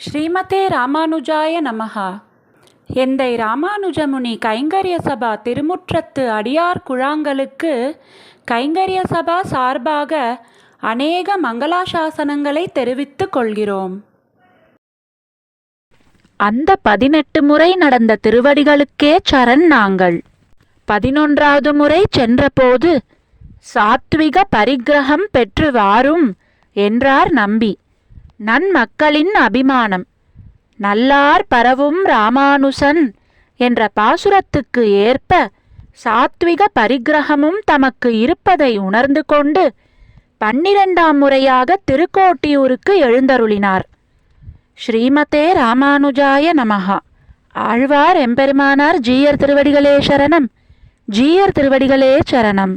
ஸ்ரீமதே ராமானுஜாய நமஹா. எந்தை ராமானுஜமுனி கைங்கரிய சபா திருமுற்றத்து அடியார் குழாங்களுக்கு கைங்கரிய சபா சார்பாக அநேக மங்களாசாசனங்களை தெரிவித்துக் கொள்கிறோம். அந்த பதினெட்டு முறை நடந்த திருவடிகளுக்கே சரண் நாங்கள். பதினொன்றாவது முறை சென்றபோது சாத்விக பரிகிரகம் பெற்று வாரும் என்றார் நம்பி. நன்மக்களின் அபிமானம். நல்லார் பரவும் ராமானுசன் என்ற பாசுரத்துக்கு ஏற்ப சாத்விக பரிகிரகமும் தமக்கு இருப்பதை உணர்ந்து கொண்டு பன்னிரண்டாம் முறையாக திருக்கோட்டியூருக்கு எழுந்தருளினார். ஸ்ரீமதே ராமானுஜாய நமஹா. ஆழ்வார் எம்பெருமானார் ஜீயர் திருவடிகளே சரணம். ஜீயர் திருவடிகளே சரணம்.